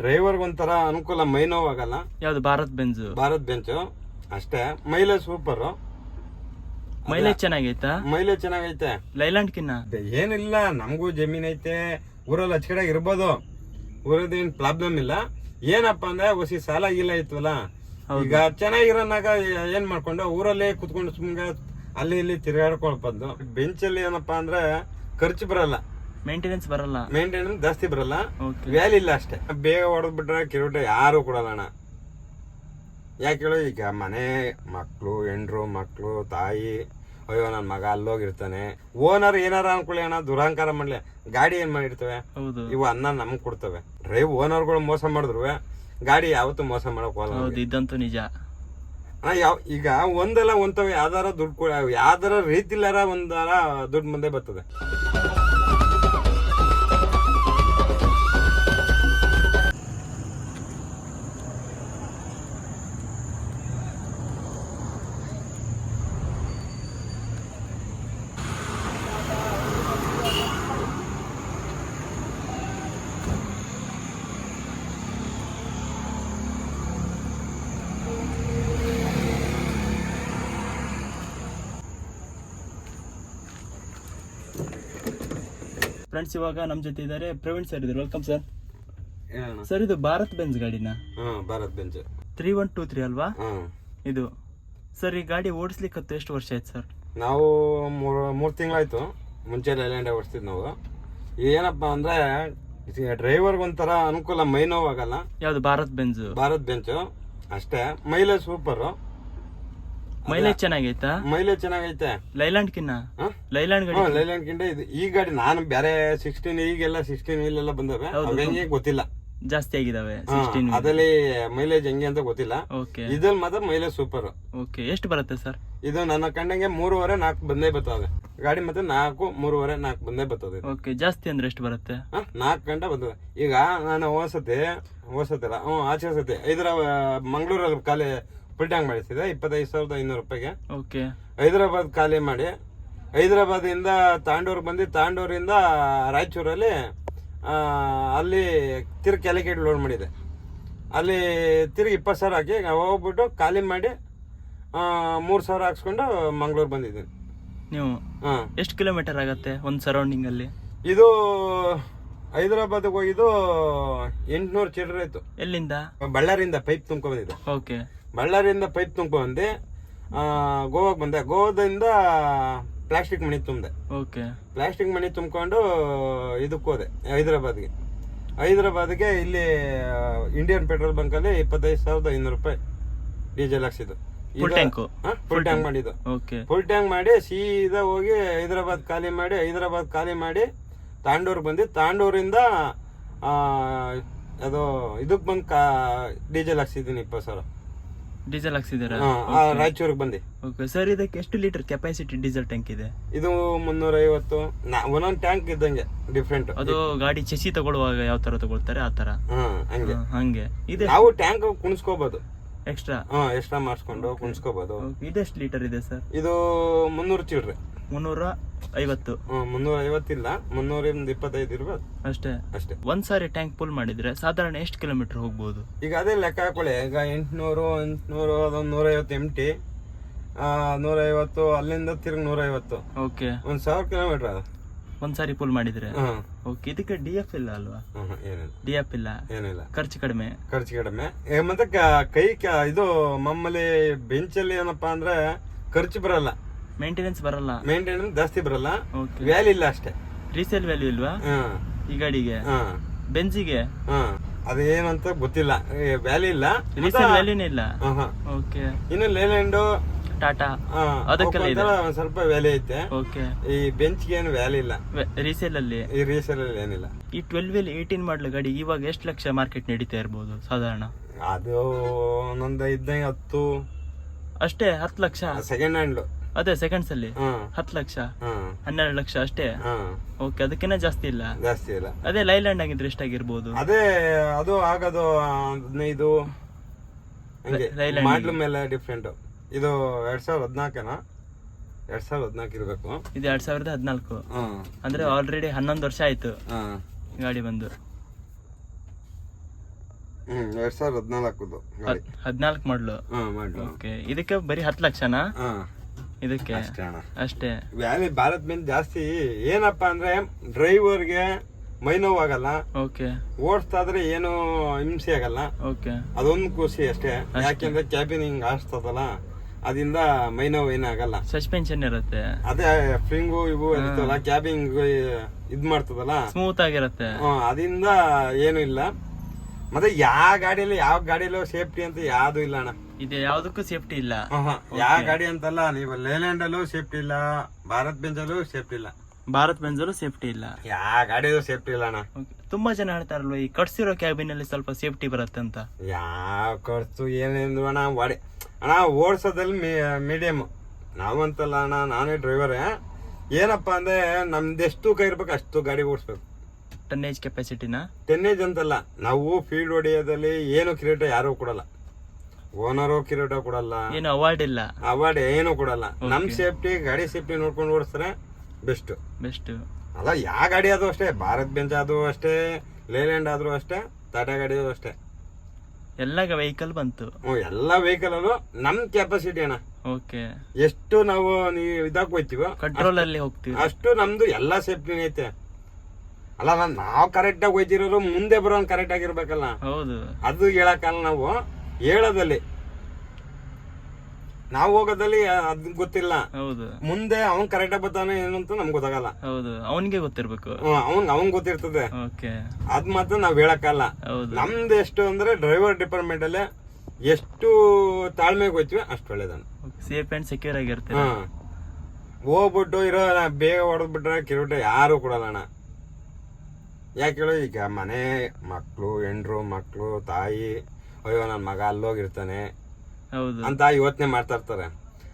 ಡ್ರೈವರ್ಗೆ ಒಂಥರ ಅನುಕೂಲ ಮೈ ನೋವಾಗಲ್ಲ ಯಾವ್ದು ಭಾರತ್ ಬೆಂಜ್ ಭಾರತ್ ಬೆಂಚು ಅಷ್ಟೇ. ಮೈಲೇಜ್ ಸೂಪರ್ ಮೈಲೇಜ್ ಚೆನ್ನಾಗೈತಾ? ಮೈಲೇಜ್ ಚೆನ್ನಾಗೈತೆ. ಲೈಲ್ಯಾಂಡ್ ಕಿನ್ನ ಏನಿಲ್ಲ ನಮಗೂ ಜಮೀನ್ ಐತೆ ಊರಲ್ಲಿ ಹಚ್ಕಡೆ ಇರ್ಬೋದು. ಊರದ್ದು ಏನ್ ಪ್ರಾಬ್ಲಮ್ ಇಲ್ಲ. ಏನಪ್ಪ ಅಂದ್ರೆ ಹೊಸಿ ಸಾಲ ಗೀಲ ಇತ್ತಲ್ಲ. ಈಗ ಚೆನ್ನಾಗಿರೋನಾಗ ಏನ್ ಮಾಡ್ಕೊಂಡು ಊರಲ್ಲೇ ಕುತ್ಕೊಂಡು ಸುಮ್ಗೆ ಅಲ್ಲಿ ಇಲ್ಲಿ ತಿರ್ಗಾಡ್ಕೊಂಡ್ ಬಂದು. ಬೆಂಚಲ್ಲಿ ಏನಪ್ಪಾ ಅಂದ್ರೆ ಖರ್ಚು ಬರಲ್ಲ. ಮೇಂಟೆನೆನ್ಸ್ ಬರಲ್ಲ. ಮೇಂಟೆನೆನ್ಸ್ ಜಾಸ್ತಿ ಬರಲ್ಲ. ವ್ಯಾಲ್ಯೂ ವ್ಯಾಲಿ ಇಲ್ಲ ಅಷ್ಟೇ. ಬೇಗ ಹೊಡೆದ್ ಬಿಟ್ರೆ ಕಿರೋಟ ಯಾರು ಕೊಡಲ್ಲ ಅಣ್ಣ. ಯಾಕೆ ಹೇಳೋ ಈಗ ಮನೆ ಮಕ್ಕಳು ಹೆಂಡ್ರು ಮಕ್ಕಳು ತಾಯಿ ಅಯ್ಯೋ ನನ್ನ ಮಗ ಅಲ್ಲೋಗಿರ್ತಾನೆ. ಓನರ್ ಏನಾರ ಅನ್ಕೊಳ್ಳಿ ಅಣ್ಣ ದುರಹಂಕಾರ ಮಾಡ್ಲಿ. ಗಾಡಿ ಏನ್ ಮಾಡಿರ್ತವೆ? ಇವು ಅನ್ನ ನಮ್ಗೆ ಕೊಡ್ತವೆ. ಡ್ರೈವ್ ಓನರ್ಗಳು ಮೋಸ ಮಾಡಿದ್ರು ಗಾಡಿ ಯಾವತ್ತು ಮೋಸ ಮಾಡಕ್ ಹೋಗಲ್ಲ ಇದಂತೂ ನಿಜ. ಅಣ್ಣ ಯಾವ ಈಗ ಒಂದಲ್ಲ ಒಂತವ ಯಾವ್ದಾರ ದುಡ್ಡು ಯಾವ್ದಾರ ರೀತಿಲಾರ ಒಂದಾರ ದುಡ್ಡು ಮುಂದೆ ಬರ್ತದೆ. ಫ್ರೆಂಡ್ಸ್ ಇವಾಗ ನಮ್ಮ ಜೊತೆ ಇದ್ದಾರೆ ಪ್ರವೀಣ್ ಸರ್ ಇದ್ದಾರೆ ವೆಲ್ಕಮ್ ಸರ್ ಸರ್ ಇದು ಭಾರತ್ ಬೆಂಜ್ ಗಾಡಿನ? ಹಾ Bharat Benz three one two three ಅಲ್ವಾ? ಇದು. ಸರ್ ಈ ಗಾಡಿ ಓಡಿಸ್ಲಿಕ್ಕೆ ಎಷ್ಟು ವರ್ಷ ಆಯ್ತು ಸರ್ ನಾವು ಮೂರು ಮೂರು ತಿಂಗಳಾಯ್ತು. ಮುಂಚೆ ಲೈಲ್ಯಾಂಡ್ ಓಡಿಸ್ತಿದ್ ನಾವು. ಏನಪ್ಪ ಅಂದ್ರೆ ಡ್ರೈವರ್ ಒಂಥರ ಅನುಕೂಲ ಮೈ ನೋವಾಗಲ್ಲ ಯಾವ್ದು ಭಾರತ್ ಬೆಂಜ್ ಭಾರತ್ ಬೆಂಚು ಅಷ್ಟೇ. ಮೈಲೇಜ್ ಸೂಪರ್ ಮೈಲೇಜ್ ಚೆನ್ನಾಗೈತಾ? ಮೈಲೇಜ್ ಚೆನ್ನಾಗೈತೆ. ಲೈಲ್ಯಾಂಡ್ ಕಿನ್ನ? ಲೈಲ್ಯಾಂಡ್ ಗಾಡಿ ಲೈಲ್ಯಾಂಡ್ ಕಿಂತ ಇದು ಈ ಗಾಡಿ ನಾನು ಬೇರೆ ಸಿಕ್ಸ್ಟೀನ್ ಈಗೆಲ್ಲ ಸಿಕ್ಸ್ಟೀನ್ ಇಲ್ಲೆಲ್ಲ ಬಂದವೆ. ಹೌದು. ಹೆಂಗೆ ಗೊತ್ತಿಲ್ಲ. ಜಾಸ್ತಿ ಆಗಿದಾವೆ ಸಿಕ್ಸ್ಟೀನ್ ಅದರಲ್ಲಿ ಮೈಲೇಜ್ ಹೆಂಗೆ ಅಂತ ಗೊತ್ತಿಲ್ಲ. ಓಕೆ ಇದ್ರಲ್ಲಿ ಮಾತ್ರ ಮೈಲೇಜ್ ಸೂಪರ್ ಓಕೆ ಎಷ್ಟು ಬರುತ್ತೆ ಸರ್? ಇದು ನನ್ನ ಕಂಡಂಗೆ ಮೂರುವರೆ ನಾಲ್ಕು ಬಂದೇ ಬರ್ತದೆ. ಗಾಡಿ ಮತ್ತೆ ನಾಲ್ಕು ಮೂರುವರೆ ನಾಲ್ಕು ಬಂದೇ ಬರ್ತದೆ. ಓಕೆ ಜಾಸ್ತಿ ಅಂದ್ರೆ ಎಷ್ಟು ಬರುತ್ತೆ? ನಾಲ್ಕು ಗಂಟೆ ಬರ್ತದೆ. ಈಗ ನಾನು ಹೋಸತಿ ಹೋಸತಿಲ್ಲ ಹ್ಞೂ ಆಚೆ ಸತಿ ಇದ್ರ ಮಂಗಳೂರಲ್ಲಿ ಖಾಲಿ ಫುಲ್ ಟ್ಯಾಂಕ್ ಮಾಡಿಸಿದೆ ಇಪ್ಪತ್ತೈದು ಸಾವಿರದ ಐನೂರು ರೂಪಾಯಿಗೆ. ಓಕೆ. ಹೈದರಾಬಾದ್ ಖಾಲಿ ಮಾಡಿ ಹೈದರಾಬಾದಿಂದ ತಾಂಡೂರ್ಗೆ ಬಂದು ತಾಂಡೂರಿಂದ ರಾಯಚೂರಲ್ಲಿ ಅಲ್ಲಿ ತಿರ್ಗಿ ಕ್ಯಾಲಿಕೇಟ್ ಲೋಡ್ ಮಾಡಿದೆ. ಅಲ್ಲಿ ತಿರ್ಗಿ ಇಪ್ಪತ್ತು ಸಾವಿರ ಹಾಕಿ ಹೋಗ್ಬಿಟ್ಟು ಖಾಲಿ ಮಾಡಿ ಮೂರು ಸಾವಿರ ಹಾಕ್ಸ್ಕೊಂಡು ಮಂಗಳೂರು ಬಂದಿದ್ದೀನಿ. ನೀವು ಹಾಂ ಎಷ್ಟು ಕಿಲೋಮೀಟರ್ ಆಗುತ್ತೆ ಒಂದು ಸರೌಂಡಿಂಗಲ್ಲಿ? ಇದು ಹೈದರಾಬಾದ್ಗೆ ಹೋಗಿದ್ದು ಎಂಟುನೂರು ಚಿಲ್ಲರೆ ಇತ್ತು ಎಲ್ಲಿಂದ? ಬಳ್ಳಾರಿಯಿಂದ ಪೈಪ್ ತುಂಬ್ಕೊಂಡ್ಬಂದಿದ್ದೆ ಓಕೆ. ಬಳ್ಳಾರಿಯಿಂದ ಪೈಪ್ ತುಂಬ್ಕೊಂಡ್ಬಂದು ಗೋವಾಗೆ ಬಂದೆ. ಗೋವಾದಿಂದ ಪ್ಲಾಸ್ಟಿಕ್ ಮಣಿ ತುಂಬಿದೆ. ಓಕೆ. ಪ್ಲಾಸ್ಟಿಕ್ ಮಣಿ ತುಂಬಿಕೊಂಡು ಇದಕ್ಕೆ ಹೋದೆ ಹೈದರಾಬಾದ್ಗೆ. ಹೈದರಾಬಾದ್ಗೆ ಇಲ್ಲಿ ಇಂಡಿಯನ್ ಪೆಟ್ರೋಲ್ ಬಂಕಲ್ಲಿ ಇಪ್ಪತ್ತೈದು ಸಾವಿರದ ಐನೂರು ರೂಪಾಯಿ ಡೀಸೆಲ್ ಹಾಕ್ಸಿದ್ದು? ಫುಲ್ ಟ್ಯಾಂಕ್ ಮಾಡಿದ್ದು. ಓಕೆ. ಫುಲ್ ಟ್ಯಾಂಕ್ ಮಾಡಿ ಸೀದಾ ಹೋಗಿ ಹೈದರಾಬಾದ್ ಖಾಲಿ ಮಾಡಿ ಹೈದರಾಬಾದ್ ಖಾಲಿ ಮಾಡಿ ತಾಂಡೂರ್ಗೆ ಬಂದು ತಾಂಡೂರಿಂದ ಅದು ಇದಕ್ಕೆ ಬಂದು ಕಾ ಡೀಸೆಲ್ ಹಾಕ್ಸಿದ್ದೀನಿ ಇಪ್ಪತ್ತು ಸಾವಿರ. ಡೀಸೆಲ್ ಹಾಕ್ಸಿದ್ದೀರಾ? ಹಾ, ಬಂದಿ ರಾಯಚೂರಿಗೆ ಬಂದೆ. ಓಕೆ ಸರ್ ಇದಕ್ಕೆ ಎಷ್ಟು ಲೀಟರ್ ಕೆಪಾಸಿಟಿ ಡೀಸೆಲ್ ಟ್ಯಾಂಕ್ ಇದೆ? ಇದು ಮುನ್ನೂರ ಐವತ್ತು ಒಂದೊಂದು ಟ್ಯಾಂಕ್ ಇದ್ದಂಗೆ ಡಿಫ್ರೆಂಟ್ ಅದು ಗಾಡಿ ಚಸಿ ತಗೊಳ್ಳುವಾಗ ಯಾವ ತರ ತಗೊಳ್ತಾರೆ? ಆ ತರ? ಹಂಗೆ. ಹಂಗೆ. ಇದೆ ನಾವು ಟ್ಯಾಂಕ್ ಕುಣಿಸ್ಕೋಬಹುದು ಎಕ್ಸ್ಟ್ರಾ ಹಾ ಎಕ್ಸ್ಟ್ರಾ ಮಾಡಿಸ್ಕೊಂಡು ಕುಣಿಸ್ಕೋಬಹುದು ಇದೆಷ್ಟು ಲೀಟರ್ ಇದೆ ಸರ್ ಇದು ಮುನ್ನೂರು ಚಿಲ್ಡ್ರೆ ಮುನ್ನೂರ ಐವತ್ತು ಮುನ್ನೂರ ಐವತ್ತಿಲ್ಲ ಮುನ್ನೂರಿಂದ ಇಪ್ಪತ್ತೈದು ಇರ್ಬೋದು. ಅಷ್ಟೇ. ಅಷ್ಟೇ. ಒಂದ್ ಸಾರಿ ಟ್ಯಾಂಕ್ ಫುಲ್ ಮಾಡಿದ್ರೆ ಸಾಧಾರಣ ಎಷ್ಟು ಕಿಲೋಮೀಟರ್ ಹೋಗ್ಬೋದು? ಈಗ ಅದೇ ಲೆಕ್ಕ ಹಾಕೊಳ್ಳಿ. ಈಗ ಎಂಟ್ನೂರು ಎಂಟ್ನೂರು ಅದೊಂದು ನೂರೈವತ್ತು ಎಂ ಟಿ ನೂರೈವತ್ತು ಅಲ್ಲಿಂದ ತಿರ್ಗಿ ನೂರೈವತ್ತು. ಓಕೆ ಒಂದು ಸಾವಿರ ಕಿಲೋಮೀಟರ್ ಅದು. ಒಂದ್ ಸಾರಿ ಫುಲ್ ಮಾಡಿದ್ರೆ? ಓಕೆ ಇದಕ್ಕೆ ಡಿ ಎಫ್ ಇಲ್ಲ ಅಲ್ವಾ? ಡಿ ಎಫ್ ಇಲ್ಲ. ಏನಿಲ್ಲ. ಖರ್ಚು ಕಡಿಮೆ. ಖರ್ಚು ಕಡಿಮೆ. ಮತ್ತೆ ಕ- ಇದು ಮಾಮೂಲಿ ಬೆಂಚಲ್ಲಿ ಏನಪ್ಪಾ ಅಂದ್ರೆ ಖರ್ಚು ಬರಲ್ಲ. ಮೇಂಟೆನೆನ್ಸ್ ಬರಲ್ಲ. ಮೇಂಟೆನೆನ್ಸ್ ಜಾಸ್ತಿ ಬರಲ್ಲ. ವ್ಯಾಲ್ಯೂ ವ್ಯಾಲಿ ಇಲ್ಲ ಅಷ್ಟೇ. ರೀಸೇಲ್ ವ್ಯಾಲ್ಯೂ ಇಲ್ವಾ? ಈ ಗಾಡಿಗೆ? ಹಾಂ. ಬೆಂಜಿಗೆ ಹಾಂ. ಅದೇನಂತ ಗೊತ್ತಿಲ್ಲ. ವ್ಯಾಲ್ಯೂ ಇಲ್ಲ. ರೀಸೇಲ್ ವ್ಯಾಲ್ಯೂನೇ ಇಲ್ಲ. ಓಕೆ ಇನ್ನು ಲೇಲ್ಯಾಂಡು ಟಾಟಾ ಅದಕ್ಕೆಲ್ಲ ಇದೆ. ಸ್ವಲ್ಪ ವ್ಯಾಲಿ ಐತೆ. ಓಕೆ ಈ ಬೆಂಚ್ಗೆ ಏನು ವ್ಯಾಲಿ ಇಲ್ಲ. ರೀಸೇಲ್ ಅಲ್ಲಿ? ಈ ರೀಸೇಲ್ ಏನಿಲ್ಲ. ಈ ಟ್ವೆಲ್ ವೀಲ್ ಏಯ್ಟೀನ್ ಮಾಡ್ಲ ಗಾಡಿ ಇವಾಗ ಎಷ್ಟು ಲಕ್ಷ ಮಾರ್ಕೆಟ್ ನಡೀತಾ ಇರ್ಬೋದು ಸಾಧಾರಣ? ಅದು ಒಂದೊಂದು ಇದ್ದಂಗೆ ಹತ್ತು. ಅಷ್ಟೇ ಹತ್ತು ಲಕ್ಷ? ಸೆಕೆಂಡ್ ಹ್ಯಾಂಡ್ ಅದೇ ಸೆಕೆಂಡ್ಸ್ ಅಲ್ಲಿ. ಹತ್ತು ಲಕ್ಷ. ಹನ್ನೆರಡು ಲಕ್ಷ ಅಷ್ಟೇ? ಹಾಂ. ಓಕೆ ಅದಕ್ಕಿಂತ ಜಾಸ್ತಿ ಇಲ್ಲ. ಜಾಸ್ತಿ ಇಲ್ಲ. ಅದೇ ಲೈಲ್ಯಾಂಡ್ ಆಗಿದ್ರೆ ಎಷ್ಟಾಗಿರ್ಬೋದು? ಅದೇ ಅದು ಆಗೋದು ಹದಿನೈದು ಮಾಡ್ಲ ಮೇಲೆ ಡಿಫ್ರೆಂಟ್ ಇದು ಎರಡ್ ಸಾವಿರದ ಹದಿನಾಲ್ಕನ? ಎರಡ್ ಸಾವಿರದ ಹದಿನಾಲ್ಕು ಇರಬೇಕು. ಇದು ಎರಡ್ ಸಾವಿರದ ಹದಿನಾಲ್ಕು. ಅಂದ್ರೆ ಆಲ್ರೆಡಿ ಹನ್ನೊಂದು ವರ್ಷ ಆಯ್ತು ಗಾಡಿ ಬಂದು. ಹ್ಮ್ ಎರಡ್ ಸಾವಿರದ ಹದಿನಾಲ್ಕು ಹದಿನಾಲ್ಕು ಮಾಡ್ಲು. ಓಕೆ ಇದಕ್ಕೆ ಬರೀ ಹತ್ತು ಲಕ್ಷನಾ? ಇದಕ್ಕೆ? ಅಷ್ಟೇ ಅಣ್ಣ. ಅಷ್ಟೇ. ವ್ಯಾಲಿ ಭಾರತ್ ಮೇಲೆ ಜಾಸ್ತಿ ಏನಪ್ಪಾ ಅಂದ್ರೆ ಡ್ರೈವರ್ಗೆ ಮೈ ನೋವಾಗಲ್ಲ. ಓಕೆ. ಓಡಿಸ್ತಾದ್ರೆ ಏನು ಹಿಂಸೆ ಆಗಲ್ಲ. ಓಕೆ. ಅದೊಂದು ಖುಷಿ ಅಷ್ಟೇ. ಯಾಕೆಂದ್ರೆ ಕ್ಯಾಬಿನ್ ಹಿಂಗ್ ಆಡ್ಸ್ತದಲ್ಲ ಅದರಿಂದ ಮೈ ನೋವು ಏನಾಗಲ್ಲ. ಸಸ್ಪೆನ್ಷನ್ ಇರುತ್ತೆ. ಅದೇ ಫ್ರಿಂಗು ಇವು ಇರ್ತಲ್ಲ ಕ್ಯಾಬಿಂಗ್ ಇದ್ ಮಾಡ್ತದಲ್ಲ. ಸ್ಮೂತ್ ಆಗಿರುತ್ತೆ. ಅದರಿಂದ ಏನು ಇಲ್ಲ. ಮತ್ತೆ ಯಾವ ಗಾಡಿಯಲ್ಲಿ ಯಾವ ಗಾಡಿಯಲ್ಲೂ ಸೇಫ್ಟಿ ಅಂತ ಯಾವ್ದು ಇಲ್ಲ ಅಣ್ಣ. ಇದು ಯಾವ್ದಕ್ಕೂ ಸೇಫ್ಟಿ ಇಲ್ಲ. ಯಾವ ಗಾಡಿ ಅಂತಲ್ಲ ನೀವು ಲೇಲ್ಯಾಂಡ್ ಅಲ್ಲೂ ಸೇಫ್ಟಿ ಇಲ್ಲ ಭಾರತ್ ಬೆಂಜಲ್ಲೂ ಸೇಫ್ಟಿ ಇಲ್ಲ. ಭಾರತ್ ಬೆಂಜಲ್ಲೂ ಸೇಫ್ಟಿ ಇಲ್ಲ. ಯಾವ ಗಾಡಿಗೂ ಸೇಫ್ಟಿ ಇಲ್ಲ ಅಣ್ಣ. ತುಂಬಾ ಜನ ಹೇಳ್ತಾರಲ್ವ ಈ ಕಟ್ಸಿರೋ ಕ್ಯಾಬಿನ್ ಅಲ್ಲಿ ಸ್ವಲ್ಪ ಸೇಫ್ಟಿ ಬರುತ್ತೆ ಅಂತ. ಯಾವ ಖರ್ಚು ಏನೇನು ಅಣ್ಣ ವಾಡಿ ಅಣ್ಣ ಓಡಿಸೋದಲ್ಲಿ ಮೀಡಿಯಮ್ ನಾವಂತಲ್ಲ ಅಣ್ಣ ನಾನೇ ಡ್ರೈವರೇ ಏನಪ್ಪ ಅಂದ್ರೆ ನಮ್ದೆಷ್ಟು ಕೈ ಇರ್ಬೇಕು ಅಷ್ಟು ಗಾಡಿ ಓಡಿಸ್ಬೇಕು. ಟನ್ನೇಜ್ ಕೆಪಾಸಿಟಿನ ಟೆನ್ನೇಜ್ ಅಂತಲ್ಲ ನಾವು ಫೀಲ್ಡ್ ಹೊಡೆಯೋದಲ್ಲಿ ಏನು ಕ್ರಿಯೇಟ್ ಯಾರು ಕೊಡಲ್ಲ. ಓನರು ಕಿರೀಟ ಕೊಡಲ್ಲ. ಏನು ಅವಾರ್ಡ್ ಇಲ್ಲ. ಅವಾರ್ಡ್ ಏನು ಕೊಡಲ್ಲ. ನಮ್ ಸೇಫ್ಟಿ ಗಾಡಿ ಸೇಫ್ಟಿ ನೋಡ್ಕೊಂಡು ಓಡಿಸ್ತಾರೆ ಬೆಸ್ಟ್ ಬೆಸ್ಟ್ ಅಲ್ಲ ಯಾವ ಗಾಡಿ ಆದ್ರೂ ಅಷ್ಟೇ ಭಾರತ್ ಬೆಂಚ್ ಆದ್ರೂ ಅಷ್ಟೇ ಲೇಲ್ಯಾಂಡ್ ಆದ್ರೂ ಅಷ್ಟೇ ಟಾಟಾ ಗಾಡಿ ಆದ್ರೂ ಅಷ್ಟೇ. ಎಲ್ಲ ವೆಹಿಕಲ್ ಬಂತು. ಎಲ್ಲ ವೆಹಿಕಲ್ ಅಲ್ಲೂ ನಮ್ ಕೆಪಾಸಿಟಿ ಅಣ್ಣ. ಓಕೆ ಎಷ್ಟು ನಾವು ನೀವು ಇದಾಕ್ ಹೋಯ್ತೀವೋ ಕಂಟ್ರೋಲ್ ಅಲ್ಲಿ ಹೋಗ್ತೀವಿ. ಅಷ್ಟು ನಮ್ದು ಎಲ್ಲಾ ಸೇಫ್ಟಿ ಐತೆ. ಅಲ್ಲ ನಾವು ನಾವ್ ಕರೆಕ್ಟ್ ಆಗಿ ಹೋಯ್ತಿರೋರು ಮುಂದೆ ಬರೋನ್ ಕರೆಕ್ಟ್ ಆಗಿರ್ಬೇಕಲ್ಲ. ಹೌದು. ಅದು ಹೇಳಕ್ಕಲ್ಲ ನಾವು. ಹೇಳೋದಲ್ಲಿ. ನಾವು ಹೋಗೋದಲ್ಲಿ ಅದ್ ಗೊತ್ತಿಲ್ಲ. ಹೌದು. ಮುಂದೆ ಅವ್ನ್ ಕರೆಕ್ಟ್ ಬರ್ತಾನೆ ಏನು ಅಂತ ನಮ್ಗೆ ಗೊತ್ತಾಗಲ್ಲ. ಹೌದು. ಅವನಿಗೆ ಗೊತ್ತಿರ್ಬೇಕು. ಅವ್ನ್ ಅವ್ನ್ ಗೊತ್ತಿರ್ತದೆ. ಓಕೆ. ಅದ್ ಮಾತ್ರ ನಾವ್ ಹೇಳಕ್ಕಲ್ಲ. ಹೌದು. ನಮ್ದು ಎಷ್ಟು ಅಂದ್ರೆ ಡ್ರೈವರ್ ಡಿಪಾರ್ಟ್ಮೆಂಟ್ ಅಲ್ಲೇ ಎಷ್ಟು ತಾಳ್ಮೆಗೆ ಹೋಯ್ತೀವಿ ಅಷ್ಟು ಒಳ್ಳೇದನ್ನು ಸೇಫ್ ಅಂಡ್ ಸೆಕ್ಯೂರ್ ಆಗಿರ್ತೀವಿ ಹೋಗ್ಬಿಟ್ಟು ಇರೋ ಬೇಗ ಹೊಡೆದ್ಬಿಟ್ರೆ ಕಿರೋಟ ಯಾರು ಕೊಡಲ್ಲ ಅಣ್ಣ. ಯಾಕೆ ಹೇಳು ಈಗ ಮನೆ ಮಕ್ಕಳು ಹೆಂಡ್ರು ಮಕ್ಕಳು ತಾಯಿ ಅಯ್ಯೋ ನನ್ನ ಮಗ ಅಲ್ಲೋಗಿರ್ತಾನೆ. ಹೌದು. ಅಂತ ಯೋಚನೆ ಮಾಡ್ತಾ ಇರ್ತಾರೆ.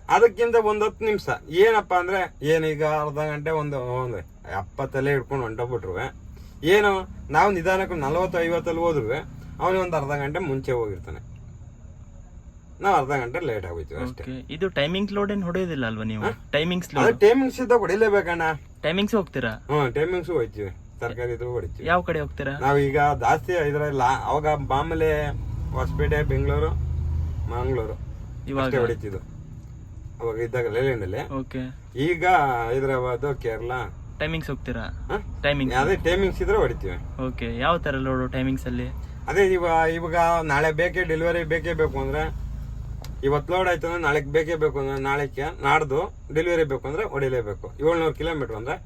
ಅದಕ್ಕಿಂತ ಒಂದ್ ಹತ್ತು ನಿಮಿಷ. ಏನಪ್ಪಾ ಅಂದ್ರೆ ಏನೀಗ ಅರ್ಧ ಗಂಟೆ ಒಂದು ಒಂದು ಎಪ್ಪತ್ತಲ್ಲೇ ಹಿಡ್ಕೊಂಡು ಹೊಂಟೋಗ್ಬಿಟ್ರು ಏನು ನಾವು ನಿಧಾನಕ್ಕೆ ನಲ್ವತ್ತು ಐವತ್ತಲ್ಲಿ ಹೋದ್ರು ಅವನಿಗೆ ಒಂದು ಅರ್ಧ ಗಂಟೆ ಮುಂಚೆ ಹೋಗಿರ್ತಾನೆ. ನಾವು ಅರ್ಧ ಗಂಟೆ ಲೇಟ್ ಆಗೋಯ್ತೀವಿ ಅಷ್ಟೇ. ಇದು ಟೈಮಿಂಗ್ಸ್ ಲೋಡ್ ಏನ್ ಹೊಡೆಯೋದಿಲ್ಲ ಅಲ್ವಾ ನೀವು? ಟೈಮಿಂಗ್ಸ್ ಲೋಡ್ ಟೈಮಿಂಗ್ಸ್ ಇದ್ದಾಗ ಹೊಡಿಲೇಬೇಕಣ್ಣ. ಟೈಮಿಂಗ್ಸ್ ಹೋಗ್ತೀರಾ? ಹ್ಞೂ ಟೈಮಿಂಗ್ಸ್ ಹೋಯ್ತೀವಿ. ತರಕಾರಿ ಇದ್ರು ಹೊಡಿತೀವಿ. ಯಾವ ಕಡೆ ಹೋಗ್ತೀರಾ? ನಾವೀಗ ಜಾಸ್ತಿ ಇದ್ರಲ್ಲ ಅವಾಗ ಮಾಮೂಲಿ ಹೊಸಪೇಟೆ ಬೆಂಗಳೂರು ಮಂಗಳೂರು. ಇವಾಗ? ಹೊಡಿತಿದ್ದು. ಅವಾಗ ಇದ್ದಾಗ ಲೇಲ್ಯಾಂಡಲ್ಲಿ ಓಕೆ. ಈಗ ಹೈದರಾಬಾದ್ ಕೇರಳ. ಟೈಮಿಂಗ್ಸ್ ಹೋಗ್ತೀರಾ? ಟೈಮಿಂಗ್ ಅದೇ ಟೈಮಿಂಗ್ಸ್ ಇದ್ರೆ ಹೊಡಿತೀವಿ. ಓಕೆ. ಯಾವ ತರ ಲೋಡು ಟೈಮಿಂಗ್ಸ್ ಅಲ್ಲಿ? ಅದೇ ಇವಾಗ ಇವಾಗ ನಾಳೆ ಬೇಕೇ ಡೆಲಿವರಿ ಬೇಕೇ ಬೇಕು ಅಂದ್ರೆ ಇವತ್ತು ಲೋಡ್ ಆಯ್ತು ಅಂದ್ರೆ ನಾಳೆಗೆ ಬೇಕೇ ಬೇಕು ಅಂದ್ರೆ ನಾಳೆಗೆ ನಾಡ್ದು ಡೆಲಿವರಿ ಬೇಕು ಅಂದ್ರೆ ಹೊಡಿಲೇಬೇಕು. ಏಳ್ನೂರು ಕಿಲೋಮೀಟರ್ ಅಂದ್ರೆ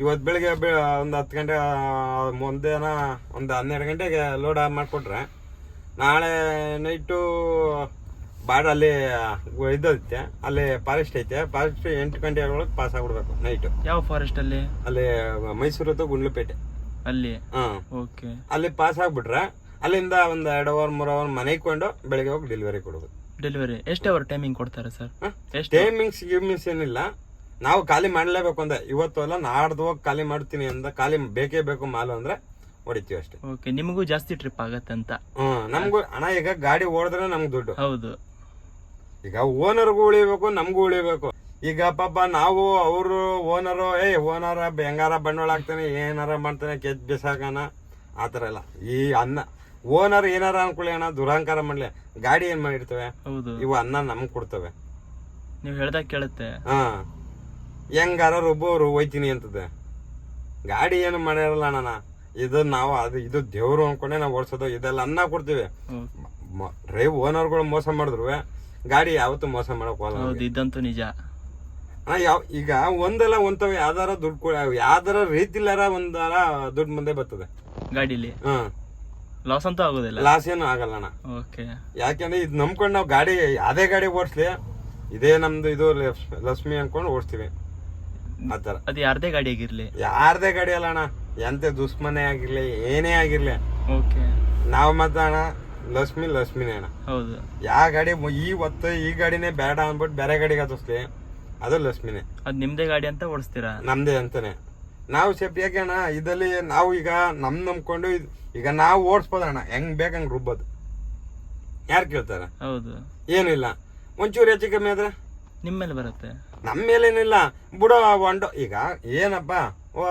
ಇವತ್ತು ಬೆಳಿಗ್ಗೆ ಒಂದು ಹತ್ತು ಗಂಟೆ ಒಂದೇನ ಮುಂದೆನ ಒಂದು ಹನ್ನೆರಡು ಗಂಟೆಗೆ ಲೋಡ್ ಮಾಡಿಕೊಟ್ರೆ ನಾಳೆ ನೈಟು ಬಾಡ ಅಲ್ಲಿ ಇದೈತೆ ಅಲ್ಲಿ ಫಾರೆಸ್ಟ್ ಐತೆ. ಫಾರೆಸ್ಟ್ ಎಂಟು ಗಂಟೆ ಒಳಗೆ ಪಾಸ್ ಆಗ್ಬಿಡ್ಬೇಕು ನೈಟ್ ಯಾವ ಫಾರೆಸ್ಟ್ ಅಲ್ಲಿ? ಅಲ್ಲಿ ಮೈಸೂರು ಅಥವಾ ಗುಂಡ್ಲುಪೇಟೆ. ಅಲ್ಲಿ? ಹಾಂ. ಓಕೆ. ಅಲ್ಲಿ ಪಾಸ್ ಆಗ್ಬಿಟ್ರೆ ಅಲ್ಲಿಂದ ಒಂದು ಎರಡು ಅವರ್ ಮೂರು ಅವರ್ ಮನೆಗೆ ಕೊಂಡು ಬೆಳಿಗ್ಗೆ ಹೋಗಿ ಡೆಲಿವರಿ ಕೊಡೋದು ಡೆಲಿವರಿ ಎಷ್ಟು ಅವರ್ ಟೈಮಿಂಗ್ ಕೊಡ್ತಾರೆ ಸರ್? ಟೈಮಿಂಗ್ಸ್ ಗಿಮಿಂಗ್ಸ್ ಏನಿಲ್ಲ. ನಾವು ಖಾಲಿ ಮಾಡಲೇಬೇಕು ಅಂದೆ. ಇವತ್ತು ಅಲ್ಲ ನಾಡ್ದು ಹೋಗಿ ಖಾಲಿ ಮಾಡ್ತೀನಿ ಅಂದ ಖಾಲಿ ಬೇಕೇ ಬೇಕು ಮಾಲು ಅಂದ್ರೆ ಹೊಡಿತೀವಿ ಅಷ್ಟೇ. ಓಕೆ ನಿಮಗೂ ಜಾಸ್ತಿ ಟ್ರಿಪ್ ಆಗತ್ತೆ ಅಂತ ಹ್ಮ್ ನಮ್ಗೂ ಹಣ ಈಗ ಗಾಡಿ ಓಡಿದ್ರೆ ನಮ್ಗೆ ದುಡ್ಡು. ಹೌದು. ಈಗ ಓನರ್ಗೂ ಉಳಿಬೇಕು ನಮಗೂ ಉಳಿಬೇಕು. ಈಗ ಪಾಪ ನಾವು ಅವರು ಓನರು ಏ ಓನರ ಹೆಂಗಾರ ಬಂಡವಾಳ ಹಾಕ್ತಾನೆ ಏನಾರ ಮಾಡ್ತಾನೆ ಕೆಜ್ ಬಿಸಾಕಣ ಆ ಥರ ಎಲ್ಲ. ಈ ಅನ್ನ ಓನರ್ ಏನಾರ ಅನ್ಕೊಳ್ಳಿ ಅಣ್ಣ ದುರಹಂಕಾರ ಮಾಡ್ಲಿ. ಗಾಡಿ ಏನ್ ಮಾಡಿರ್ತವೆ? ಹೌದು. ಇವು ಅನ್ನ ನಮ್ಗೆ ಕೊಡ್ತವೆ. ನೀವು ಹೇಳ್ದಾಗ ಕೇಳುತ್ತೆ. ಹಾ. ಹೆಂಗಾರ ರುಬ್ಬೋರು ಹೋಯ್ತೀನಿ ಅಂತದೆ. ಗಾಡಿ ಏನು ಮಾಡಿರಲ್ಲ ಅಣ್ಣ ಇದು ನಾವು ಅದು ಇದು ದೇವ್ರು ಅನ್ಕೊಂಡೆ ನಾವು ಓಡಿಸೋದು ಇದೆಲ್ಲ ಅನ್ನ ಕೊಡ್ತೀವಿ. ಡ್ರೈವ್ ಓನರ್ಗಳು ಮೋಸ ಮಾಡಿದ್ರು ಗಾಡಿ ಯಾವತ್ತೂ ಮೋಸ ಮಾಡಕ್ ಹೋಗಲ್ಲ ಇದಂತೂ ನಿಜ. ಯಾವ ಈಗ ಒಂದಲ್ಲ ಒಂತವ ಯಾವ್ದಾರ ದುಡ್ಡು ಕೊಡ ಯಾವ್ದಾರ ರೀತಿಲಾರ ಒಂದಾರ ದುಡ್ಡು ಮುಂದೆ ಬರ್ತದೆ. ಗಾಡಿಲಿ? ಹ್ಮ್ ಲಾಸ್ ಅಂತೂ ಆಗೋದಿಲ್ಲ? ಲಾಸ್ ಏನು ಆಗಲ್ಲ ಅಣ್ಣ. ಓಕೆ ಯಾಕೆಂದ್ರೆ ಇದು ನಂಬ್ಕೊಂಡು ನಾವು ಗಾಡಿ ಯಾವ್ದೇ ಗಾಡಿ ಓಡಿಸ್ಲಿ ಇದೇ ನಮ್ದು ಇದು ಲಕ್ಷ್ಮಿ ಅನ್ಕೊಂಡು ಓಡಿಸ್ತೀವಿ. ಆ ಥರ. ಅದು ಯಾರ್ದೇ ಗಾಡಿ ಆಗಿರ್ಲಿ. ಯಾರ್ದೇ ಗಾಡಿ ಅಲ್ಲ ಅಣ್ಣ. ಎಂತ ದುಶ್ಮನೆ ಆಗಿರ್ಲಿ ಏನೇ ಆಗಿರ್ಲಿ. ಓಕೆ. ನಾವು ಅಣ್ಣ ಲಕ್ಷ್ಮಿ ಲಕ್ಷ್ಮಿನೇ ಅಣ್ಣ. ಹೌದು. ಯಾವ ಗಾಡಿ ಈ ಹೊತ್ತು ಈ ಗಾಡಿನೇ ಬೇಡ ಅಂದ್ಬಿಟ್ಟು ಬೇರೆ ಗಾಡಿಗೆ ಹತ್ತಿಸ್ಲಿ ಅದು ಲಕ್ಷ್ಮಿನೇ. ಅದು ನಿಮ್ದೇ ಗಾಡಿ ಅಂತ ಓಡಿಸ್ತೀರಾ? ನಮ್ದೇ ಅಂತಾನೆ. ನಾವು ಸೇಫ್ ಯಾಕೆ ಅಣ್ಣ ಇದರಲ್ಲಿ ನಾವು ಈಗ ನಮ್ ನಂಬ್ಕೊಂಡು ಈಗ ನಾವು ಓಡಿಸ್ಬೋದಣ್ಣ ಹೆಂಗ್ ಬೇಕಂಗ್ ರುಬ್ಬೋದು. ಯಾರು ಕೇಳ್ತಾರೆ? ಹೌದು. ಏನಿಲ್ಲ. ಒಂಚೂರು ಹೆಚ್ಚು ಕಮ್ಮಿ ಆದ್ರೆ? ನಿಮ್ಮೇಲೆ ಬರುತ್ತೆ. ನಮ್ಮ ಮೇಲೇನಿಲ್ಲ ಬಿಡೋ ಒಂಡು ಈಗ ಏನಪ್ಪ? ಓ,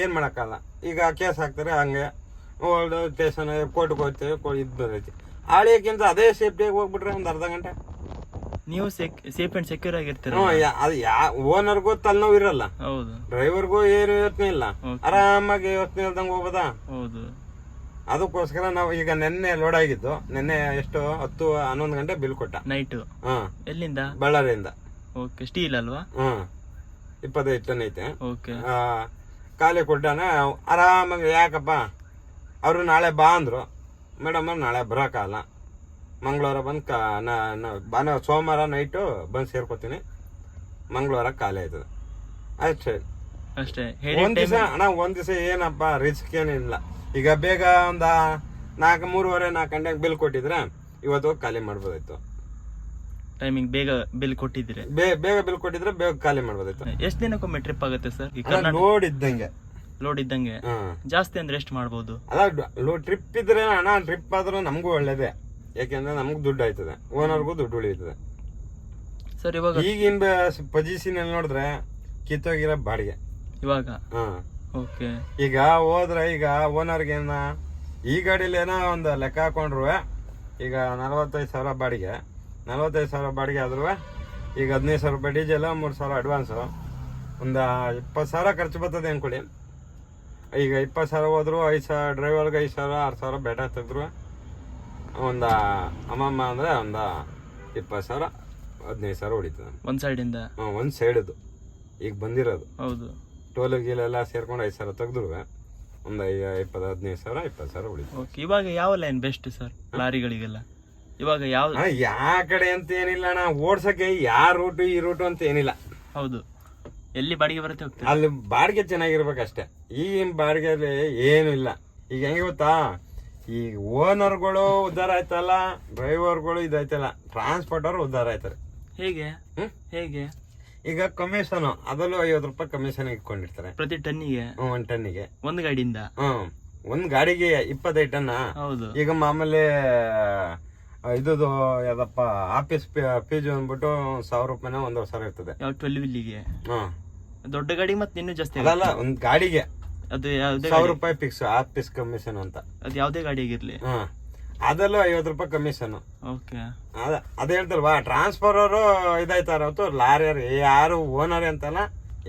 ಏನು ಮಾಡಕ್ಕಲ್ಲ? ಈಗ ಕೇಸ್ ಹಾಕ್ತಾರೆ ಹಂಗೆ. ಓಲ್ಡ್ ಸ್ಟೇಷನ್ ಕೋರ್ಟ್ಗೆ ಹೋಗ್ತೇವೆ ಕೋ ಇದು ಬರ್ತೈತಿ ಆಳಿಯಕ್ಕಿಂತ ಅದೇ ಸೇಫ್ಟಿಯಾಗಿ ಹೋಗ್ಬಿಟ್ರೆ ಒಂದು ಅರ್ಧ ಗಂಟೆ? ನೀವು ಸೇಫ್ ಆ್ಯಂಡ್ ಸೆಕ್ಯೂರ್ ಆಗಿರ್ತೀರ ಹ್ಞೂ ಅದು ಯಾ ಓನರ್ಗೂ ತಲೆನೋವು ಇರಲ್ಲ. ಹೌದು. ಡ್ರೈವರ್ಗೂ ಏನು ಯೋಚನೆ ಇಲ್ಲ. ಆರಾಮಾಗಿ ಯೋಚನೆ ಇಲ್ದಂಗೆ ಹೋಗ್ಬೋದಾ? ಹೌದು. ಅದಕ್ಕೋಸ್ಕರ ನಾವು ಈಗ ನೆನ್ನೆ ಲೋಡ್ ಆಗಿದ್ದು. ನಿನ್ನೆ ಎಷ್ಟು? ಹತ್ತು ಹನ್ನೊಂದು ಗಂಟೆ ಬಿಲ್ ಕೊಟ್ಟ. ನೈಟು ಹಾ. ಎಲ್ಲಿಂದ? ಬಳ್ಳಾರಿಯಿಂದ. ಓಕೆ ಸ್ಟೀಲ್ ಅಲ್ವಾ? ಹ್ಮ್. ಇಪ್ಪತ್ತೈದು ಟನ್ ಐತೆ. ಓಕೆ ಖಾಲಿ ಕೊಟ್ಟಾನ ಆರಾಮಾಗಿ ಯಾಕಪ್ಪ? ಅವರು ನಾಳೆ ಬಾ ಅಂದ್ರು. ಮೇಡಮ್ ನಾಳೆ ಬರೋಕ್ಕಾಗಲ್ಲ ಮಂಗಳವಾರ ಬಂದು ಕಾ ನಾ- ಭಾನುವಾರ ಸೋಮವಾರ ನೈಟು ಬಂದು ಸೇರ್ಕೋತೀನಿ. ಮಂಗಳವಾರ ಖಾಲಿ ಆಯ್ತದೆ. ಅಷ್ಟೇ ಅಷ್ಟೇ. ಒಂದು ಒಂದ್ ದಿವಸ ಅಣ್ಣ ಒಂದು ದಿವಸ ಏನಪ್ಪ ರಿಸ್ಕ್ ಏನಿಲ್ಲ. ಈಗ ಬೇಗ ಒಂದು ನಾಲ್ಕು ಮೂರುವರೆ ನಾಲ್ಕು ಗಂಟೆಗೆ ಬಿಲ್ ಕೊಟ್ಟಿದ್ರೆ ಇವತ್ತು ಹೋಗಿ ಖಾಲಿ ಮಾಡ್ಬೋದಾಯ್ತು. ಟೈಮಿಂಗ್ ಬೇಗ ಬಿಲ್ ಕೊಟ್ಟಿದ್ರೆ ಬೇಗ ಬಿಲ್ ಕೊಟ್ಟಿದ್ರೆ ಬೇಗ ಖಾಲಿ ಮಾಡ್ಬೋದಾಯ್ತು. ಎಷ್ಟು ದಿನಕ್ಕೊಮ್ಮೆ ಟ್ರಿಪ್ ಆಗುತ್ತೆ ಸರ್? ಈ ಕರ್ನಾಟಕ ಲೋಡ್ ಇದ್ದಂಗೆ. ಲೋಡ್ ಇದ್ದಂಗೆ. ಹ್ಮ್ ಜಾಸ್ತಿ ಅಂದ್ರೆ ಎಷ್ಟು ಮಾಡ್ಬೋದು? ಅಲ್ಲ ಲೋ ಟ್ರಿಪ್ ಇದ್ರೆ ಅಣ್ಣ ಟ್ರಿಪ್ ಆದ್ರೂ ನಮಗೂ ಒಳ್ಳೇದೇ. ಯಾಕೆಂದ್ರೆ ನಮಗೂ ದುಡ್ಡು ಆಯ್ತದೆ. ಓನರ್ಗೂ ದುಡ್ಡು ಉಳಿಯುತ್ತದೆ. ಸರ್ ಇವಾಗ ಈಗಿನ ಪೊಸಿಷನ್ ಅಲ್ಲಿ ನೋಡಿದ್ರೆ ಕಿತ್ತೋಗಿರೋ ಬಾಡಿಗೆ. ಇವಾಗ? ಓಕೆ. ಈಗ ಹೋದ್ರೆ ಈಗ ಓನರ್ಗೆ ಏನ ಈ ಗಾಡಿಲಿ ಏನೋ ಒಂದು ಲೆಕ್ಕ ಹಾಕೊಂಡ್ರು ಈಗ ನಲವತ್ತೈದು ಸಾವಿರ ಬಾಡಿಗೆ. ನಲವತ್ತೈದು ಸಾವಿರ ಬಾಡಿಗೆ ಆದ್ರೂ ಈಗ ಹದಿನೈದು ಸಾವಿರ ರೂಪಾಯಿ ಡೀಸೆಲ್ಲ ಮೂರು ಸಾವಿರ ಅಡ್ವಾನ್ಸು ಒಂದು ಇಪ್ಪತ್ತು ಸಾವಿರ ಖರ್ಚು ಬರ್ತದೆ ಅನ್ಕೊಳ್ಳಿ. ಈಗ ಇಪ್ಪತ್ತು ಸಾವಿರ ಹೋದ್ರು ಐದು ಸಾವಿರ ಡ್ರೈವರ್ಗೆ ಐದು ಸಾವಿರ ಆರು ಸಾವಿರ ಬೇಟ ತೆಗೆದ್ರು ಒಂದು ಅಮ್ಮಮ್ಮ ಅಂದರೆ ಒಂದು ಇಪ್ಪತ್ತು ಸಾವಿರ ಹದಿನೈದು ಸಾವಿರ ಹೊಡಿತದೆ ಒಂದು ಸೈಡಿಂದ ಹ್ಞೂ ಒಂದು ಸೈಡದು ಈಗ ಬಂದಿರೋದು. ಹೌದು. ಟೋಲ್ ಗೀಲೆಲ್ಲ ಸೇರ್ಕೊಂಡು ಐದು ಸಾವಿರ ತೆಗೆದ್ರು ಒಂದು ಇಪ್ಪತ್ತು ಹದಿನೈದು ಸಾವಿರ ಇಪ್ಪತ್ತು ಸಾವಿರ ಉಳಿತು ಓಕೆ ಇವಾಗ ಯಾವ ಲೈನ್ ಬೆಸ್ಟ್ ಸರ್ ಲಾರಿಗಳಿಗೆಲ್ಲ? ಇವಾಗ ಯಾವ ಯಾವ ಕಡೆ ಅಂತ ಏನಿಲ್ಲ ಅಣ್ಣ. ಓಡ್ಸಕ್ಕೆ ಯಾ ರೂಟು ಈ ರೂಟು ಅಂತ ಏನಿಲ್ಲ. ಹೌದು. ಎಲ್ಲಿ ಬಾಡಿಗೆ ಬರುತ್ತೆ ಅಲ್ಲಿ ಬಾಡಿಗೆ ಚೆನ್ನಾಗಿರ್ಬೇಕಷ್ಟೇ. ಈಗಿನ ಬಾಡಿಗೆಯಲ್ಲಿ ಏನು ಇಲ್ಲ. ಈಗ ಹೆಂಗೆ ಗೊತ್ತಾ? ಈ ಓನರ್ಗಳು ಉದ್ಧಾರ ಆಯ್ತಲ್ಲ ಡ್ರೈವರ್ಗಳು ಇದಾಯ್ತಲ್ಲ ಟ್ರಾನ್ಸ್ಪೋರ್ಟರ್ ಉದ್ಧಾರ ಆಯ್ತಾರೆ. ಹೇಗೆ? ಹೇಗೆ? ಈಗ ಕಮಿಷನ್ ಅದರಲ್ಲೂ ಐವತ್ತು ರೂಪಾಯಿ ಕಮಿಷನ್ ಇಟ್ಕೊಂಡಿರ್ತಾರೆ. ಪ್ರತಿ ಟನ್ನಿಗೆ? ಒಂದು ಟನ್ನಿಗೆ. ಒಂದು ಗಾಡಿಯಿಂದ? ಹ್ಮ್. ಒಂದು ಗಾಡಿಗೆ ಇಪ್ಪತ್ತೈದು ಟನ್ನ. ಹೌದು. ಈಗ ಮಾಮೂಲಿ ಇದುದು ಯಾವ್ದಪ್ಪ ಆಫೀಸ್ ಫೀಸ್ ಅಂದ್ಬಿಟ್ಟು ಸಾವಿರ ರೂಪಾಯಿನ ಒಂದೂವರೆ ಸಾವಿರ ಇರ್ತದೆ. ಯಾವ ಟ್ವೆಲ್ವ್ ಇಲ್ಲಿಗೆ? ಹ್ಮ್ ದೊಡ್ಡ ಗಾಡಿ ಮತ್ತೆ ಇನ್ನೂ ಜಾಸ್ತಿ ಅಲ್ಲ ಒಂದ್ ಗಾಡಿಗೆ. ಅದು ಯಾವುದೇ ಸಾವಿರ ರೂಪಾಯಿ ಫಿಕ್ಸ್ ಆಫೀಸ್ ಕಮಿಷನ್ ಅಂತ. ಅದು ಯಾವುದೇ ಗಾಡಿ ಆಗಿರ್ಲಿ ಹಾಂ. ಅದಲ್ಲೂ ಐವತ್ತು ರೂಪಾಯಿ ಕಮಿಷನ್ ಓಕೆ. ಅದ ಹೇಳ್ತಲ್ವಾ ಹೇಳ್ತಾರಲ್ವಾ ಟ್ರಾನ್ಸ್ಫರ್ ಅವರು ಇದಾಯ್ತಾರ ಹೊತ್ತು ಲಾರಿಯರ್ ಯಾರು ಓನರ್ ಅಂತಲ್ಲ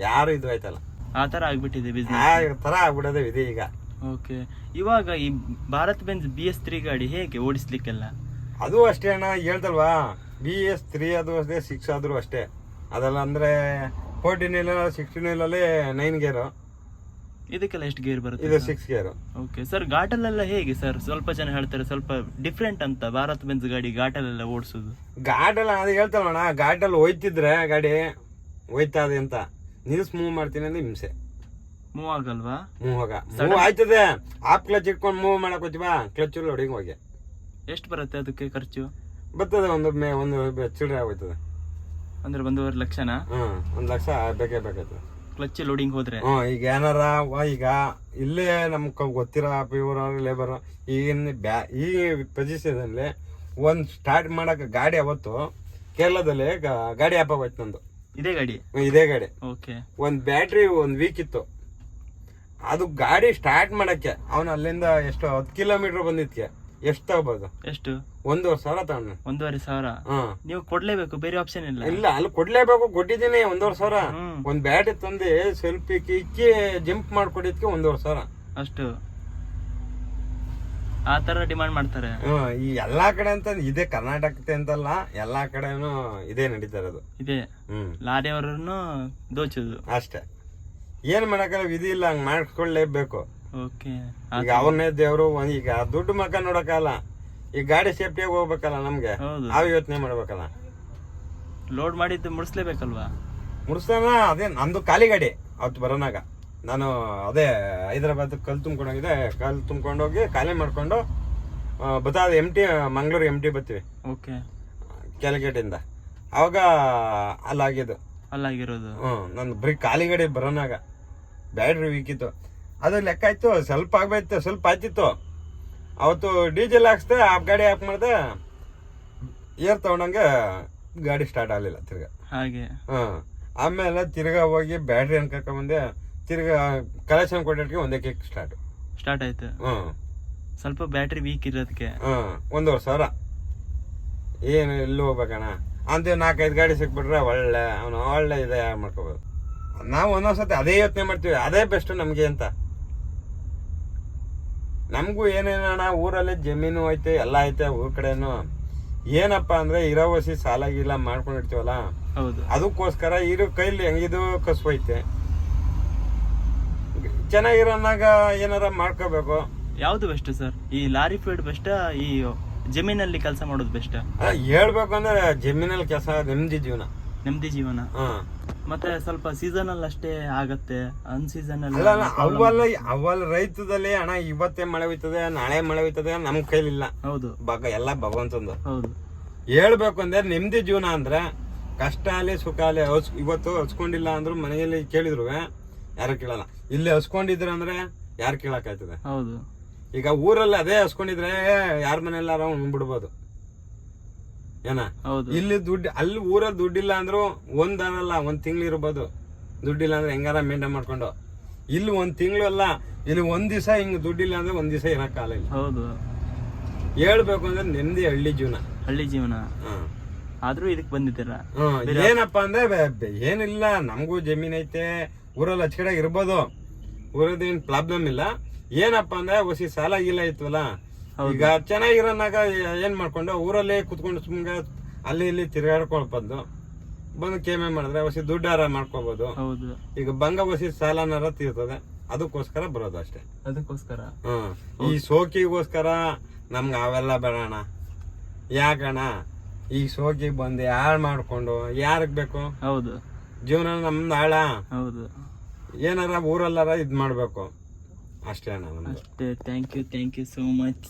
ಯಾರು ಇದು ಆಯ್ತಲ್ಲ. ಆ ತರ ಆಗ್ಬಿಟ್ಟಿದೆ ಬಿಸ್ನೆಸ್ ಆ ಥರ ಆಗ್ಬಿಡೋದೇ ಇದೆ ಈಗ. ಓಕೆ. ಇವಾಗ ಈ Bharat Benz B S three ಗಾಡಿ ಹೇಗೆ ಓಡಿಸ್ಲಿಕ್ಕೆಲ್ಲ? ಅದು ಅಷ್ಟೇ ಅಣ್ಣ ಹೇಳ್ದಲ್ವಾ? ಬಿ ಎಸ್ ತ್ರೀ ಅದು ಅಷ್ಟೇ ಸಿಕ್ಸ್ ಆದರೂ ಅಷ್ಟೇ. ಅದೆಲ್ಲ ಅಂದರೆ ಫೋರ್ಟೀನ್ ಇಲ್ಲ ಸಿಕ್ಸ್ಟೀನ್ ಇಲ್ಲಲ್ಲಿ ನೈನ್ ಗೇರು ಇದಕ್ಕೆಲ್ಲ ಎಷ್ಟು ಗೇರ್ ಬರುತ್ತೆ ಇದು ಸಿಕ್ಸ್ ಗೇರು ಓಕೆ ಸರ್ ಘಾಟಲ್ಲೆಲ್ಲ ಹೇಗೆ ಸರ್ ಸ್ವಲ್ಪ ಜನ ಹೇಳ್ತಾರೆ ಸ್ವಲ್ಪ ಡಿಫ್ರೆಂಟ್ ಅಂತ ಭಾರತ್ ಬೆಂಜ್ ಗಾಡಿ ಘಾಟಲೆಲ್ಲ ಓಡಿಸೋದು. ಘಾಟಲ್ಲ ಅದು ಹೇಳ್ತಲ್ವಣ್ಣ ಘಾಟಲ್ಲಿ ಹೋಯ್ತಿದ್ರೆ ಗಾಡಿ ಹೋಯ್ತಾ ಇದೆ ಅಂತ. ನಿಲ್ಸ್ ಮೂವ್ ಮಾಡ್ತೀನಿ ಅಂದ್ರೆ ಹಿಂಸೆ. ಮೂವ್ ಆಗಲ್ವಾ? ಮೂವ್ ಆಗ. ಮೂವ್ ಆಯ್ತದೆ. ಆಪ್ ಕ್ಲಚ್ ಇಟ್ಕೊಂಡು ಮೂವ್ ಮಾಡಕ್ ಹೋಗ್ತೀವಾ ಕ್ಲಚ್ ಲೋಡಿಂಗ್ ಹೋಗಿ. ಎಷ್ಟು ಬರುತ್ತೆ ಅದಕ್ಕೆ ಖರ್ಚು? ಬರ್ತದೆ ಒಂದು ಮೇ ಒಂದು ಚಿಲ್ಲರೆ ಆಗೋಯ್ತದೆ. ಅಂದ್ರೆ ಒಂದೂವರೆ ಲಕ್ಷನಾ? ಹಾಂ ಒಂದ್ ಲಕ್ಷ ಬೇಕೇ ಬೇಕಾಯ್ತದೆ. ಕ್ಲಚ್ ಲೋಡಿಂಗ್ ಹೋದ್ರೆ? ಈಗ ಏನಾರ ವ- ಈಗ ಇಲ್ಲೇ ನಮ್ಗೆ ಗೊತ್ತಿರೋ ಪ್ಯೂರ್ ಲೇಬರ್ ಈಗಿನ ಬ್ಯಾ ಈ ಪೊಸಿಷನ್ ಅಲ್ಲಿ ಒಂದ್ ಸ್ಟಾರ್ಟ್ ಮಾಡಕ್ ಗಾಡಿ ಅವತ್ತು ಕೇರಳದಲ್ಲಿ ಗಾ- ಗಾಡಿ ಆಪ್ ಆಗೋಯ್ತು ನಂದು. ಇದೇ ಗಾಡಿ? ಇದೇ ಗಾಡಿ. ಓಕೆ ಒಂದು ಬ್ಯಾಟ್ರಿ ಒಂದು ವೀಕ್ ಇತ್ತು. ಅದು ಗಾಡಿ ಸ್ಟಾರ್ಟ್ ಮಾಡಕ್ಕೆ ಅವನು ಅಲ್ಲಿಂದ ಎಷ್ಟು ಹತ್ತು ಕಿಲೋಮೀಟರ್ ಬಂದಿದ್ಕೆ. ಎಷ್ಟು ತಗೋಬೋದು ಎಷ್ಟು? ಒಂದೂವರೆ ಸಾವಿರ ತಗೊಂಡು ಒಂದೂವರೆ ಸಾವಿರ? ನೀವು ಕೊಡ್ಲೇಬೇಕು ಬೇರೆ ಆಪ್ಷನ್ ಇಲ್ಲ. ಇಲ್ಲ ಅಲ್ಲಿ ಕೊಡ್ಲೇಬೇಕು ಕೊಟ್ಟಿದ್ದೀನಿ ಒಂದೂವರೆ ಸಾವಿರ. ಒಂದು ಬ್ಯಾಟ್ರಿ ತಂದು ಸೆಲ್ಫಿ ಕಿಕ್ಕಿ ಜಂಪ್ ಮಾಡ್ಕೊಡಿದ್ಕೆ ಒಂದೂವರೆ ಸಾವಿರ. ಅಷ್ಟು. ಆ ತರ ಡಿಮಾಂಡ್ ಮಾಡ್ತಾರೆ. ಈ ಎಲ್ಲಾ ಕಡೆ ಅಂತ ಇದೇ ಕರ್ನಾಟಕ ಅಂತಲ್ಲ ಎಲ್ಲಾ ಕಡೆನೂ ಇದೇ ನಡೀತಾ ಇರೋದು. ಇದೇ. ಲಾರಿಯವರನ್ನು ದೋಚೋದು. ಅಷ್ಟೇ. ಏನ್ ಮಾಡಕ್ಕಲ್ಲ ವಿಧಿ ಇಲ್ಲ ಹಂಗ್ ಮಾಡ್ಕೊಳ್ಳೇಬೇಕು. ಓಕೆ ಈಗ ಅವನ್ನೇ ದೇವ್ರು ಈಗ ದುಡ್ಡು ಮಕ್ಕ ನೋಡಕ್ಕಲ್ಲ. ಈ ಗಾಡಿ ಸೇಫ್ಟಿಯಾಗಿ ಹೋಗ್ಬೇಕಲ್ಲ ನಮ್ಗೆ. ನಾವು ಯೋಚನೆ ಮಾಡ್ಬೇಕಲ್ಲ. ಲೋಡ್ ಮಾಡಿದ್ದು ಮುಡಿಸ್ಲೇಬೇಕಲ್ವಾ? ಮುಡಿಸ್ತಾನ ಅದೇ ನಂದು ಖಾಲಿ ಗಾಡಿ ಅವತ್ತು ಬರೋನಾಗ. ನಾನು ಅದೇ ಹೈದರಾಬಾದ್ ಕಲ್ ತುಂಬಿಕೊಂಡೋಗಿದೆ ಕಲ್ ತುಂಬ್ಕೊಂಡೋಗಿ ಖಾಲಿ ಮಾಡ್ಕೊಂಡು ಬತ್ತಾದ M T Mangaluru M T ಬರ್ತೀವಿ ಓಕೆ. ಕ್ಯಾಲಿಕೇಟಿಂದ ಅವಾಗ ಅಲ್ಲಾಗಿದ್ದು. ಅಲ್ಲಾಗಿರೋದು. ಹ್ಞೂ ನಂದು ಬರೀ ಖಾಲಿ ಗಾಡಿ ಬರೋನಾಗ. ಬ್ಯಾಟ್ರಿ ವೀಕಿತ್ತು. ಇತ್ತು ಅದು ಲೆಕ್ಕ ಆಯ್ತು ಸ್ವಲ್ಪ ಆಗ್ಬೈತು ಸ್ವಲ್ಪ ಆಯ್ತಿತ್ತು ಅವತ್ತು ಡೀಸೆಲ್ ಹಾಕ್ಸ್ದೆ ಆ ಗಾಡಿ ಹಾಕಿ ಮಾಡ್ದೆ ಏರ್ ತಗೊಂಡಂಗೆ ಗಾಡಿ ಸ್ಟಾರ್ಟ್ ಆಗಲಿಲ್ಲ ತಿರ್ಗಾ. ಹಾಗೆ. ಹಾಂ ಆಮೇಲೆ ತಿರ್ಗಾ ಹೋಗಿ ಬ್ಯಾಟ್ರಿ ಬಂದೆ ತಿರ್ಗಾ ಕಲೆಕ್ಷನ್ ಕೊಟ್ಟಿಗೆ ಒಂದೇ ಕೇಕ್ ಸ್ಟಾರ್ಟ್ ಸ್ಟಾರ್ಟ್ ಆಯ್ತು. ಸ್ವಲ್ಪ ಬ್ಯಾಟ್ರಿ ವೀಕ್ ಇರೋದಕ್ಕೆ. ಹ್ಮ್ ಒಂದೂವರೆ ಸಾವಿರ. ಏನು ಎಲ್ಲಿ ಹೋಗ್ಬೇಕಣ್ಣ? ಅಂತ ನಾಲ್ಕೈದು ಗಾಡಿ ಸಿಕ್ಬಿಟ್ರೆ ಒಳ್ಳೆ ಅವನು ಒಳ್ಳೆ ಇದೆ ಮಾಡ್ಕೋಬೋದು. ನಾವು ಒಂದೊಂದ್ಸತಿ ಅದೇ ಯೋಚನೆ ಮಾಡ್ತೀವಿ ಅದೇ ಬೆಸ್ಟ್ ನಮಗೆ ಅಂತ. ನಮಗೂ ಏನೇನಣ್ಣ ಊರಲ್ಲಿ ಜಮೀನು ಐತೆ ಎಲ್ಲ ಐತೆ ಊರ್ ಕಡೆನು. ಏನಪ್ಪಾ ಅಂದ್ರೆ ಇರೋ ವಸಿ ಸಾಲ ಗೀಲ ಮಾಡ್ಕೊಂಡಿರ್ತೀವಲ್ಲ? ಹೌದು. ಅದಕ್ಕೋಸ್ಕರ ಇರೋ ಕೈಲಿ ಹೆಂಗಿದು ಕಸ್ಬೈತೆ ಐತೆ. ಚೆನ್ನಾಗಿರೋನಾಗ ಏನಾರ ಮಾಡ್ಕೋಬೇಕು. ಯಾವ್ದು ಬೆಸ್ಟ್ ಸರ್ ಈ ಲಾರಿ ಫೀಡ್ ಬೆಸ್ಟ್ ಈ ಜಮೀನಲ್ಲಿ ಕೆಲಸ ಮಾಡೋದು ಬೆಸ್ಟ್ ಹೇಳ್ಬೇಕು ಅಂದ್ರೆ ಜಮೀನಲ್ಲಿ ಕೆಲಸ ನೆಮ್ಮದಿ ಜೀವನ. ನೆಮ್ಮದಿ ಜೀವನ. ಮತ್ತೆ ಸ್ವಲ್ಪ ಸೀಸನಲ್ ಅಷ್ಟೇ ಆಗತ್ತೆ ಅನ್ ಸೀಸನ್ ಅಲ್ಲ ಅಲ್ಲ ಅವಲ್ಲ ಅವಲ್ ರೈತದಲ್ಲಿ ಹಣ ಇವತ್ತೇ ಮಳೆ ಹೋಯ್ತದೆ ನಾಳೆ ಮಳೆ ಹೋಯ್ತದೆ ನಮ್ ಕೈಲಿಲ್ಲ. ಹೌದು. ಬಗ ಎಲ್ಲ ಭಗವಂತಂದು. ಹೌದು. ಹೇಳ್ಬೇಕು ಅಂದ್ರೆ ನೆಮ್ಮದಿ ಜೀವನ ಅಂದ್ರೆ ಕಷ್ಟ ಆಲೆ ಸುಖ ಅಲ್ಲಿ ಹಸ್ ಇವತ್ತು ಹಚ್ಕೊಂಡಿಲ್ಲ ಅಂದ್ರು ಮನೆಯಲ್ಲಿ ಕೇಳಿದ್ರು ಯಾರು ಕೇಳಲ್ಲ. ಇಲ್ಲಿ ಹಸ್ಕೊಂಡಿದ್ರು ಅಂದ್ರೆ ಯಾರು ಕೇಳಕ್ಕಾಯ್ತದೆ ಹೌದು. ಈಗ ಊರಲ್ಲಿ ಅದೇ ಹಸ್ಕೊಂಡಿದ್ರೆ ಯಾರ ಮನೆಯಲ್ಲಾರ ಬಿಡ್ಬೋದು ಏನ? ಹೌದು. ಇಲ್ಲಿ ದುಡ್ಡು ಅಲ್ಲಿ ಊರಲ್ಲಿ ದುಡ್ಡಿಲ್ಲ ಅಂದ್ರು ಒಂದ್ ಅಲ್ಲ ಒಂದ್ ತಿಂಗಳು ಇರ್ಬೋದು. ದುಡ್ಡಿಲ್ಲ ಅಂದ್ರೆ ಹೆಂಗಾರ ಮೇಂಟೈನ್ ಮಾಡ್ಕೊಂಡು. ಇಲ್ಲಿ ಒಂದ್ ತಿಂಗಳು ಅಲ್ಲ ಇಲ್ಲಿ ಒಂದ್ ದಿವಸ ಹಿಂಗ್ ದುಡ್ಡಿಲ್ಲ ಅಂದ್ರೆ ಒಂದ್ ದಿವಸ ಇರಕ್ಕಾಗಲ್ಲ ಇಲ್ಲಿ. ಹೌದು. ಹೇಳ್ಬೇಕು ಅಂದ್ರೆ ನೆಮ್ಮದಿ ಹಳ್ಳಿ ಜೀವನ. ಹಳ್ಳಿ ಜೀವನ. ಆದ್ರೂ ಇದಕ್ ಬಂದಿದ್ದೀರಾ? ಏನಪ್ಪ ಅಂದ್ರೆ ಏನಿಲ್ಲ ನಮಗೂ ಜಮೀನ್ ಐತೆ ಊರಲ್ಲಿ ಹಚ್ಕಡೆ ಇರ್ಬೋದು. ಊರದ ಏನ್ ಪ್ರಾಬ್ಲಮ್ ಇಲ್ಲ. ಏನಪ್ಪಾ ಅಂದ್ರೆ ಹೊಸಿ ಸಾಲ ಗೀಲ ಇತ್ವಲ್ಲ ಈಗ ಚೆನ್ನಾಗಿರೋನಾಗ ಏನ್ ಮಾಡ್ಕೊಂಡು ಊರಲ್ಲೇ ಕುತ್ಕೊಂಡು ಸುಮ್ಗೆ ಅಲ್ಲಿ ಇಲ್ಲಿ ತಿರ್ಗಾಡ್ಕೊಳ್ ಬಂದು ಬಂದು ಕೇಮೆ ಮಾಡಿದ್ರೆ ದುಡ್ಡು ದುಡ್ಡಾರ ಮಾಡ್ಕೋಬಹುದು ಹೌದು. ಈಗ ಬಂಗ ಹೊಸಿ ಸಾಲನಾರ ತೀರ್ತದೆ. ಅದಕ್ಕೋಸ್ಕರ ಬರೋದು ಅಷ್ಟೇ. ಅದಕ್ಕೋಸ್ಕರ? ಹ್ಮ್ ಈ ಸೋಕಿಗೋಸ್ಕರ ನಮ್ಗೆ ಅವೆಲ್ಲ ಬೇಡಣ ಯಾಕಣ್ಣ? ಈ ಸೋಕಿಗೆ ಬಂದು ಯಾರು ಮಾಡ್ಕೊಂಡು ಯಾರಿಗೆ ಬೇಕು? ಹೌದು. ಜೀವನ ನಮ್ದು ಆಳ ಹೌದು. ಏನಾರ ಊರಲ್ಲಾರ ಇದ್ ಮಾಡ್ಬೇಕು. ಅಷ್ಟೇ ಅಣ್ಣ ಅಷ್ಟೇ. Thank you thank you so much